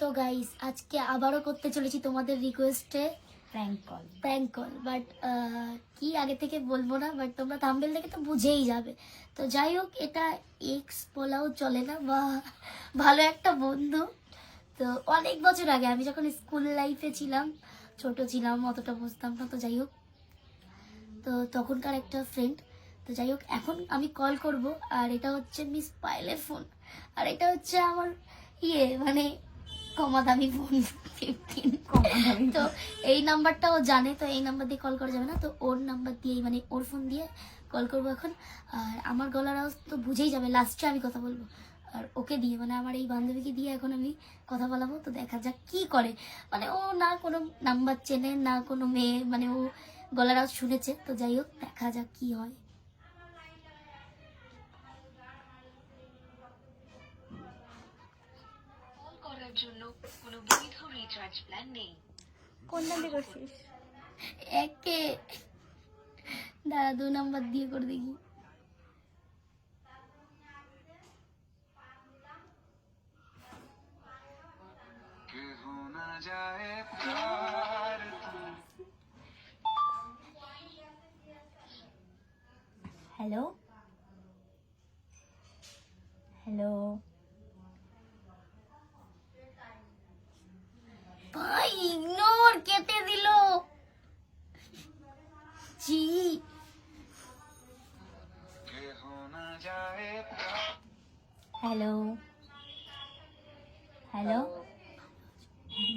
তো গাইস আজকে আবারও করতে চলেছি তোমাদের রিকোয়েস্টে prank call prank call but কি আগে থেকে বলব না বাট তোমরা থাম্বেল দেখে তো বুঝেই যাবে। তো যাই হোক এটা এক্স বলাও চলে না বা ভালো একটা বন্ধু। তো অনেক বছর আগে আমি যখন স্কুল লাইফে ছিলাম ছোট ছিলাম অতটা বুঝতাম না তো যাই হোক। তো তখনকার একটা ফ্রেন্ড তো যাই হোক এখন আমি কল করব আর এটা হচ্ছে মিস পায়েলের ফোন আর এটা হচ্ছে আমার ইয়ে মানে কমা দামি ফোন ফিফটিন তো এই নাম্বারটা ও জানে তো এই নাম্বার দিয়ে কল করা যাবে না তো ওর নাম্বার দিয়েই মানে ওর ফোন দিয়ে কল করব এখন। আর আমার গলার আওয়াজ তো বুঝেই যাবে লাস্টে আমি কথা বলব। আর ওকে দিয়ে মানে আমার এই বান্ধবীকে দিয়ে এখন আমি কথা বলাবো তো দেখা যাক কি করে। মানে ও না কোনো নাম্বার চেনে না কোনো মেয়ে মানে ও গলার আওয়াজ শুনেছে তো যাই হোক দেখা যাক কি হয়। জন্য কোনো বৈধ রিচার্জ প্ল্যান নেই। কোন নাম্বার করছিস? একে। দাঁড়া দু নাম্বার দিয়ে করে দেখি। হ্যালো হ্যালো ভাই ইগনোর কেটে দিল জি হ্যালো হ্যালো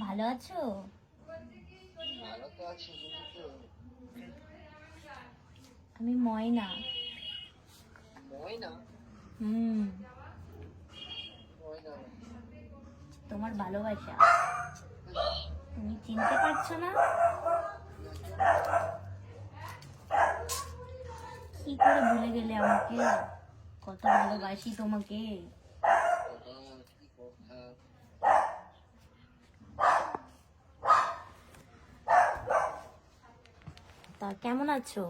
ভালো আছো? আমি ময়না ময়না। হুম। তোমার ভালোবাসা। তুমি চিনতে পারছ না? কি করে ভুলে গেলে আমাকে? কত ভালোবাসি তোমাকে। তা কেমন আছো?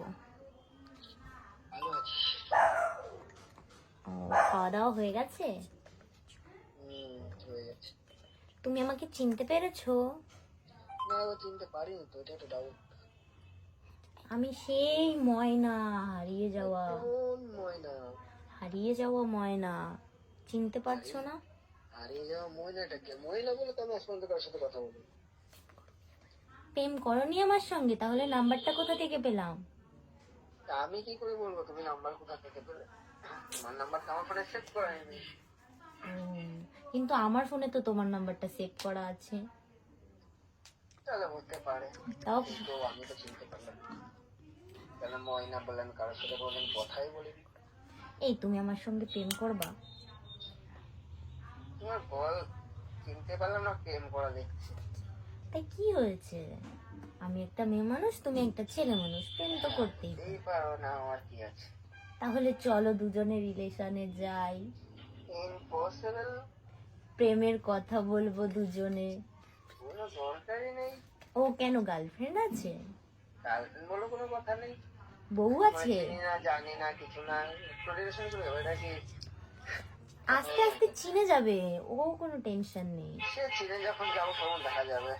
খাওয়া দাওয়া হয়ে গেছে? হয়ে গেছে। তুমি আমাকে চিনতে পেরেছ? না চিনতে পারিনি তো এটা একটা ডাউট আমি সেই ময়না হারিয়ে যাওয়া। হারিয়ে যাওয়া ময়না। চিনতে পারছ না? হারিয়ে যাওয়া ময়নাটাকে ময়না বলে তো আমি পর্যন্ত কারোর সাথে কথা বলি প্রেম করনি আমার সঙ্গে তাহলে নাম্বারটা কোথা থেকে পেলাম? আমি কি করে বলব? তুমি নাম্বার কোথা থেকে পেলে? আমার নাম্বারটা আমার ফোনে সেভ করা হয়নি কিন্তু আমার ফোনে তো তোমার নাম্বারটা সেভ করা আছে। তাহলে হতে পারে। তাও আমি তো চিনতে পারলাম না। তাহলে ময়না বলে আমি কারোর সাথে কোনোদিন কথাই বলিনি। এই তুমি আমার সঙ্গে প্রেম করবা? তোমার বল চিনতে পারলাম না প্রেম করা দেখছি। তাই কি হয়েছে? আমি একটা মেয়ে মানুষ তুমি একটা ছেলে মানুষ প্রেম তো করতেই পারো। এই পারো না আমার কি আছে? তাহলে চলো দুজনে রিলেশনে যাই। ইম্পসিবল প্রেমের কথা বলব দুজনে। কোনো দরকারই নেই। ও কেন গার্লফ্রেন্ড আছে? গার্লফ্রেন্ড বলে কোনো কথা নেই। বউ আছে? না জানি না কিছু না। কি আস্তে আস্তে চিনে যাবে ও কোনো টেনশন নেই। সে চিনে যখন যাব তখন দেখা যাবে।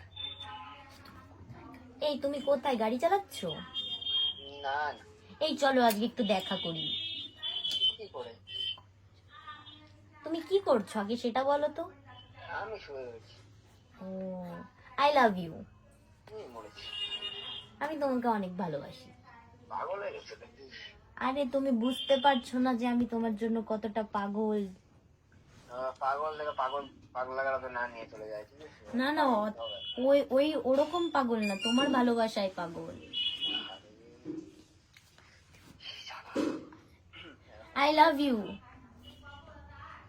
এই তুমি কোথায় গাড়ি চালাচ্ছ? না না। এই চলো আজকে একটু দেখা করি। কি করে? তুমি কি করছ আগে সেটা বলো তো। আমি শুয়ে ও আই লাভ ইউ আমি তোমাকে অনেক ভালোবাসি। আরে তুমি বুঝতে পারছ না যে আমি তোমার জন্য কতটা পাগল। পাগল থেকে পাগল পাগল লাগাতে না নিয়ে চলে যায় না না ওই ওই ওরকম পাগল না তোমার ভালোবাসায় পাগল। আই লাভ ইউ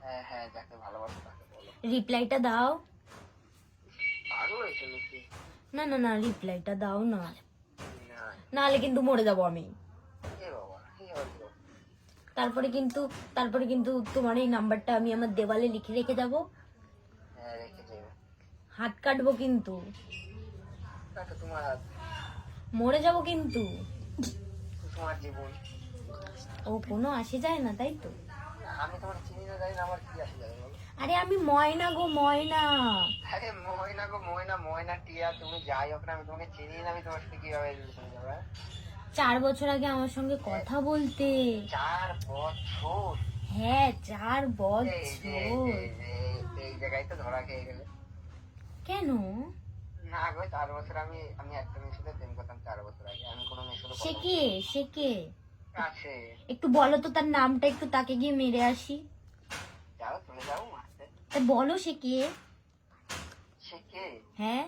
হ্যাঁ হ্যাঁ যাকে ভালোবাসো রিপ্লাইটা দাও। পাগল হয়েছে নাকি? না না না রিপ্লাইটা দাও না। নাহলে কিন্তু মরে যাব আমি। তারপরে কিন্তু তারপরে কিন্তু তোমার এই নাম্বারটা আমি আমার দেওয়ালে লিখে রেখে যাব। হ্যাঁ হাত কাটবো কিন্তু। মরে যাব কিন্তু। ও কোনো আসে যায় না তাই তো? আমি তোমার চিনি না জানি না? আমার কি আসে বলো? আরে আমি ময়না গো ময়না। আরে ময়না গো ময়না ময়না টিয়া তুমি যাই হোক না আমি তোমাকে চিনি না আমি তোমার সাথে কীভাবে রিলেশন যাব হ্যাঁ? চার বছর আগে আমার সঙ্গে কথা বলতে। চার বছর? হ্যাঁ চার বছর। এই জায়গায় তো ধরা খেয়ে গেলে। কেন? না গো চার বছর আমি আমি একটা মেয়ের সাথে প্রেম করতাম চার বছর আগে আমি কোনো মেয়ের সাথে সে কে? সে কে? আছে একটু বলো তো তার নামটা একটু তাকে গিয়ে মেরে আসি। যাও চলে যাও। তা বলো সে কে? সে কে? হ্যাঁ?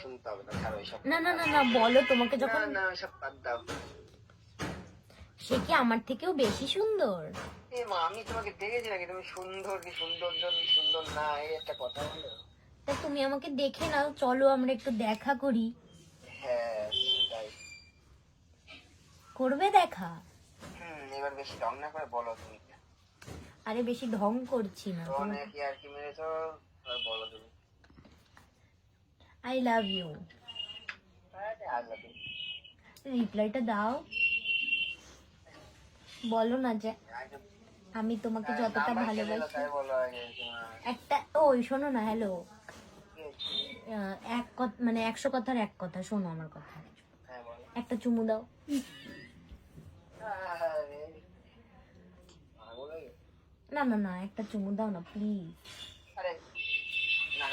শুনতে হবে না ছাড়ো এসব। না না না না বলো তোমাকে যখন না এসব বাদ দাও। সে কি আমার থেকেও বেশি সুন্দর? এ মা আমি তোমাকে দেখেছি নাকি? তুমি সুন্দর কি সৌন্দর্য কি সুন্দর না এই একটা কথা বলো তা তুমি আমাকে দেখে নাও চলো আমরা একটু দেখা করি। হ্যাঁ সেটাই। করবে দেখা? হুম এবার বেশি ঢং না করে বলো তুমি। আরে বেশি ঢং করছি না ফোনে কি আর কি মেরেছো? এবার বলো তুমি। আই লাভ ইউ আরে রিপ্লাইটা দাও। বলো না যে আমি তোমাকে যতটা ভালোবাসি। একটা ওই শোনো না হ্যালো এক কথা মানে একশো কথার এক কথা শোনো আমার কথা। হ্যাঁ বলো। একটা চুমু দাও আরে, পাগল হয়ে গেছে? না না না একটা চুমু দাও না প্লিজ আরে না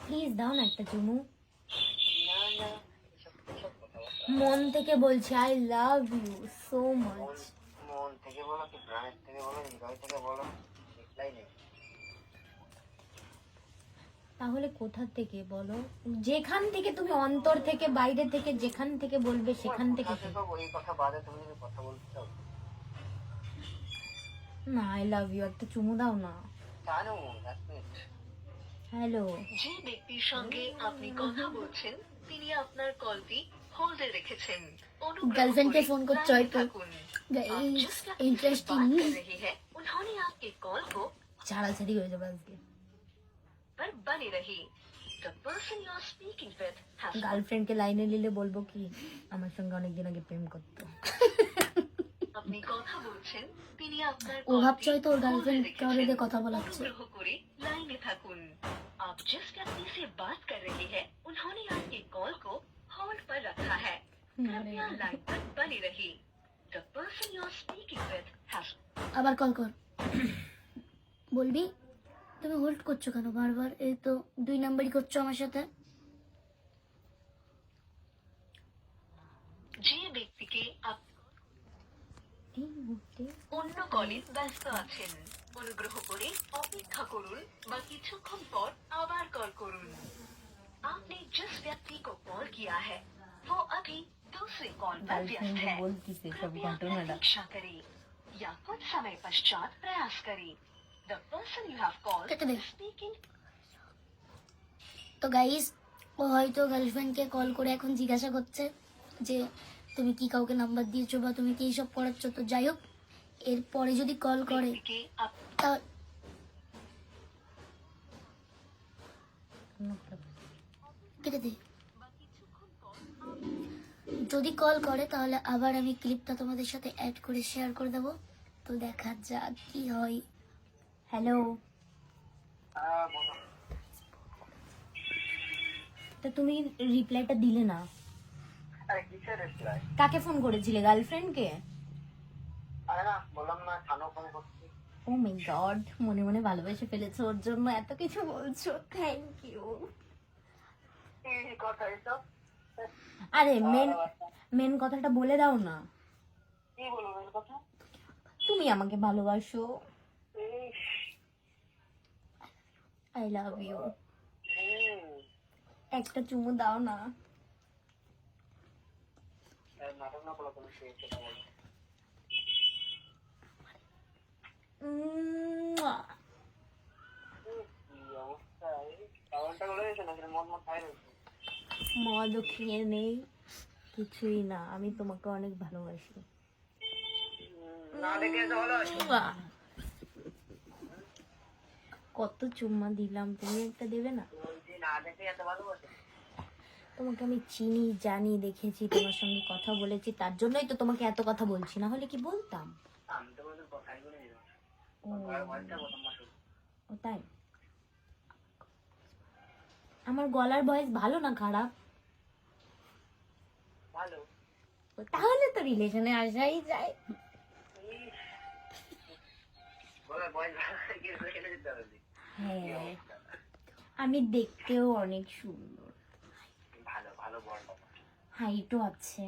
প্লিজ দাও না একটা চুমু। মন থেকে বলছি I love you so much মন থেকে বলো কি প্রাণের থেকে বলো হৃদয় থেকে বলো রিপ্লাই নেই। তাহলে কোথা থেকে বলো? যেখান থেকে তুমি অন্তর থেকে বাইরে থেকে যেখান থেকে বলবে সেখান থেকে কথা বাদে তুমি কথা বলতে চাও। না আই লাভ ইউ একটা চুমু দাও না জানো that's it. হ্যালো যে ব্যক্তির সঙ্গে আপনি কথা বলছেন তিনি আপনার কলটি হোল্ডে রেখেছেন অনুগ্রহ Girlfriend के করে phone को लाइन joy में कर- থাকুন। Guys, आप जिस व्यक्ति से interesting. बात कर रहे हैं उन्होंने आपके कॉल को ছাড়াছাড়ি হয়ে যাবে আজকে पर बने रही The person you are speaking with has গার্লফ্রেন্ডকে লাইনে নিলে বলবো কি আমার সঙ্গে অনেকদিন আগে প্রেম করতো আপনি কথা বলছেন তিনি আপনার ও ভাবছে কলটি হয়তো ওর হোল্ডে গার্লফ্রেন্ড রেখেছেন। কাউরে দিয়ে কথা বলাচ্ছে অনুগ্রহ করে লাইনে থাকুন आप जिस व्यक्ति से बात कर रहे हैं उन्होंने आपके कॉल को होल्ड पर रखा है कृपया लाइन पर बने रही The person you are speaking with has আবার কল কর বলবি তুমি হোল্ড করছো কেন বারবার এই তো দুই নাম্বারই করছো আমার সাথে যে ব্যক্তিকে আপ- এই মুহূর্তে অন্য কলে ব্যস্ত আছেন অনুগ্রহ করে অপেক্ষা করুন বা কিছুক্ষণ পর আবার কল করুন आपने जिस व्यक्ति को कॉल किया है वो अभी दूसरे कॉल पर व्यस्त গার্লফ্রেন্ড है বলতিছে সব कृपया ঘটনাটা प्रतीक्षा करें या कुछ समय पश्चात प्रयास करें the person you have called কেটে দে स्पीकिंग তো গাইস ও হয়তো গার্লফ্রেন্ডকে কল করে এখন জিজ্ঞাসা করছে যে তুমি কি কাউকে নাম্বার দিয়েছ বা তুমি কি এইসব করাচ্ছ? তো যাই হোক এরপরে যদি কল করে যদি কল করে তাহলে আবার আমি ক্লিপটা তোমাদের সাথে অ্যাড করে শেয়ার করে দেবো। তো দেখা যাক কি হয়। হ্যালো তো তুমি রিপ্লাইটা দিলে না। আরে কিসের রিপ্লাই কাকে ফোন করেছিলে? গার্লফ্রেন্ডকে আরে না বললাম না খানো ফোন করছি। ও মাই গড মনে মনে ভালোবেসে ফেলেছো ওর জন্য এত কিছু বলছো থ্যাংক ইউ কি কথা এসব? আরে মেন মেন কথাটা বলে দাও না। কি বলব এই কথা? তুমি আমাকে ভালোবাসো। আই লাভ ইউ একটা চুমু দাও না এই নাটক না করো তুমি সেই কথা বলো উম্মুয়া। ইস, কি অবস্থা এই পাগলটা করে কিছুই না আমি তোমাকে অনেক ভালোবাসি। কত চুম্মা দিলাম, তুমি একটা দেবে না না দেখে এত ভালোবাসে তোমাকে আমি চিনি জানি দেখেছি তোমার সঙ্গে কথা বলেছি তার জন্যই তো তোমাকে এত কথা বলছি না হলে কি বলতাম? ও। তাই? আমার গলার ভয়েস ভালো না খারাপ? তাহলে তো রিলেশনে আসাই যায়। হ্যাঁ। আমি দেখতেও অনেক সুন্দর। হাইটও আছে।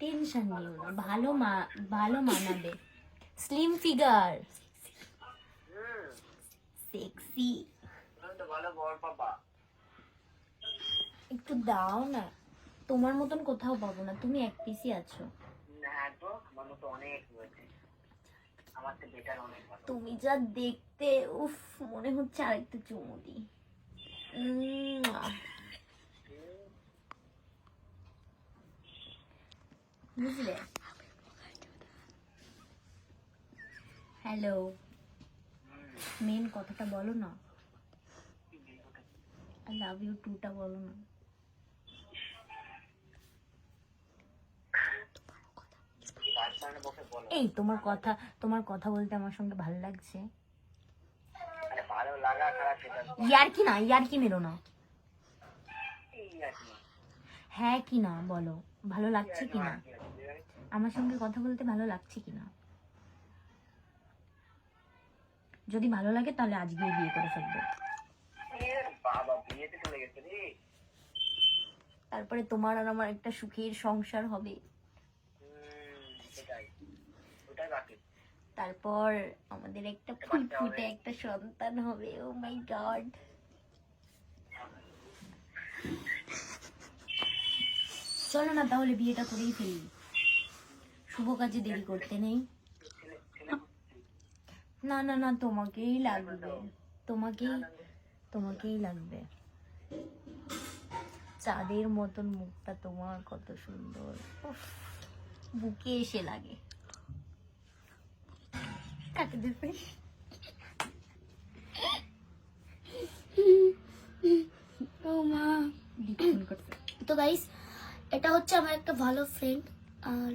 টেনশন নিও না, ভালো মা, ভালো মানাবে। স্লিম ফিগার সেক্সি একটু দাও না, তোমার মতন কোথাও পাবো না, তুমি এক পিসই আছো। তুমি যা দেখতে, উফ, মনে হচ্ছে আরেকটু চুমু দিই বুঝলে হ্যালো মেন কথাটা বলো না। আই লাভ ইউ টুটা বলো না। এই, তোমার কথা তোমার কথা বলতে আমার সঙ্গে ভালো লাগছে। ইয়ার কি না? ইয়ার কি মেরো না? হ্যাঁ কি না, বলো। ভালো লাগছে কি না? আমার সঙ্গে কথা বলতে ভালো লাগছে কি না যদি ভালো লাগে তাহলে আজকেই বিয়ে করে ফেলব। তারপরে তোমার আর আমার একটা সুখের সংসার হবে। তারপর আমাদের একটা ফুটফুটে একটা সন্তান হবে। Oh my god. চলো না তাহলে বিয়েটা করেই ফেলি। শুভ কাজে দেরি করতে নেই। না না না তোমাকেই লাগবে। তোমাকেই তোমাকেই লাগবে। চাঁদের মতন মুখটা তোমার কত সুন্দর। বুকে এসে লাগে। কাকে দেবে তো গাইস এটা হচ্ছে আমার একটা ভালো ফ্রেন্ড আর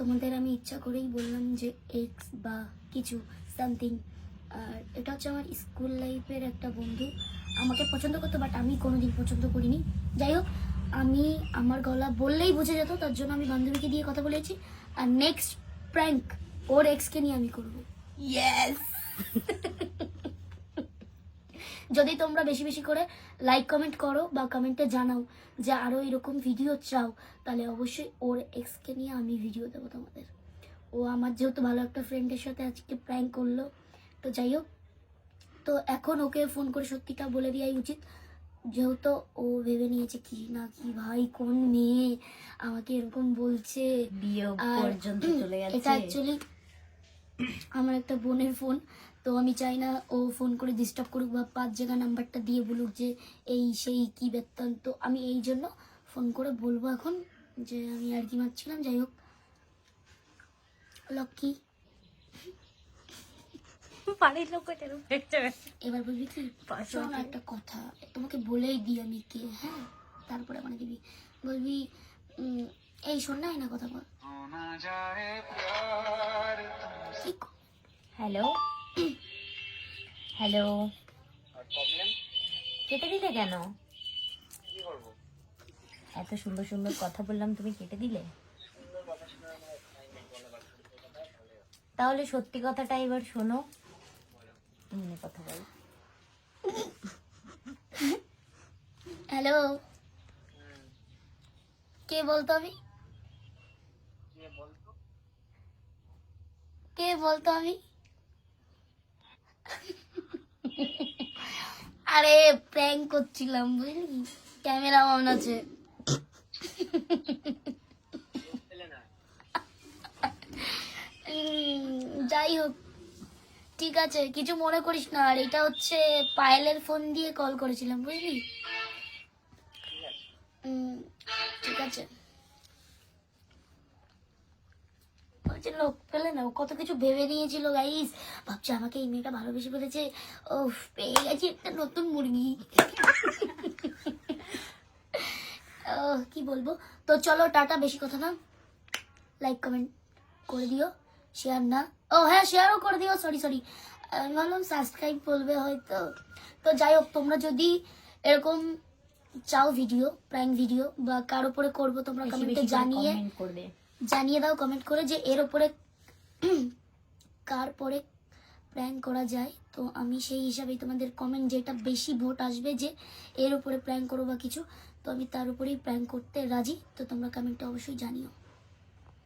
তোমাদের আমি ইচ্ছা করেই বললাম যে এক্স বা কিছু সামথিং আর এটা হচ্ছে আমার স্কুল লাইফের একটা বন্ধু। আমাকে পছন্দ করতো বাট আমি কোনোদিন পছন্দ করিনি। যাই হোক, আমি, আমার গলা বললেই বুঝে যেত, তার জন্য আমি বান্ধবীকে দিয়ে কথা বলেছি। আর নেক্সট প্র্যাঙ্ক ওর এক্সকে নিয়ে আমি করব। ইয়েস যদি তোমরা বেশি বেশি করে লাইক কমেন্ট করো বা কমেন্টে জানাও যে আরও এরকম ভিডিও চাও তাহলে অবশ্যই ওর এক্সকে নিয়ে আমি ভিডিও দেবো তোমাদের। ও আমার যেহেতু ভালো একটা ফ্রেন্ডের সাথে আজকে প্র্যাঙ্ক করল তো যাই হোক তো এখন ওকে ফোন করে সত্যিটা বলে দেওয়াই উচিত। যেহেতু ও ভেবে নিয়েছে কি না কি ভাই কোন মেয়ে আমাকে এরকম বলছে। বিয়ে আর পর্যন্ত চলে এটা অ্যাকচুয়ালি আমার একটা বোনের ফোন তো আমি চাই না ও ফোন করে ডিস্টার্ব করুক বা পাঁচ জায়গা নাম্বারটা দিয়ে বলুক যে এই সেই কি বৃত্তান্ত আমি এই জন্য ফোন করে বলব এখন যে আমি আর কি মারছিলাম যাই হোক। লক্ষ্মী বাড়ির লোক এবার বলবি কি? শোন একটা কথা তোমাকে বলেই দিই আমি কে হ্যাঁ? তারপরে মানে দিবি। বলবি এই শোন না এই না কথা বল। Hello hello. কেটে দিলে কেন? এত সুন্দর সুন্দর কথা বললাম তুমি কেটে দিলে? তাহলে তাহলে সত্যি কথাটা এবার শোনো। এমনি কথা বল। হ্যালো। কে বলতো আমি? কে বলতো আমি? আরে প্র্যাঙ্ক করছিলাম, বুঝলি? ক্যামেরা অন আছে। যাই হোক, ঠিক আছে, কিছু মনে করিস না। আর এটা হচ্ছে পায়েলের ফোন দিয়ে কল করেছিলাম, বুঝলি? ঠিক আছে। ঠিক লোক পেলে না ও কত কিছু ভেবে নিয়েছিল গাইস ভাবছে আমাকে এই মেয়েটা ভালোবেসে ফেলেছে। ও পেয়ে গেছি একটা নতুন মুরগি। কি বলব? তো চলো টাটা বেশি কথা না। লাইক কমেন্ট করে দিও। শেয়ার না। ও হ্যাঁ শেয়ারও করে দিও। সরি সরি আমি ভাবলাম সাবস্ক্রাইব বলবে হয়তো। তো যাই হোক তোমরা যদি এরকম চাও ভিডিও প্র্যাঙ্ক ভিডিও বা কার উপরে করব তোমরা কমেন্টে জানিয়ে করবে। জানিয়ে দাও কমেন্ট করে যে এর ওপরে কার পরে প্র্যাঙ্ক করা যায়। তো আমি সেই হিসাবেই তোমাদের কমেন্ট যেটা বেশি ভোট আসবে যে এর উপরে প্র্যাঙ্ক করো বা কিছু, তো আমি তার উপরেই প্র্যাঙ্ক করতে রাজি। তো তোমরা কমেন্টটা অবশ্যই জানিও।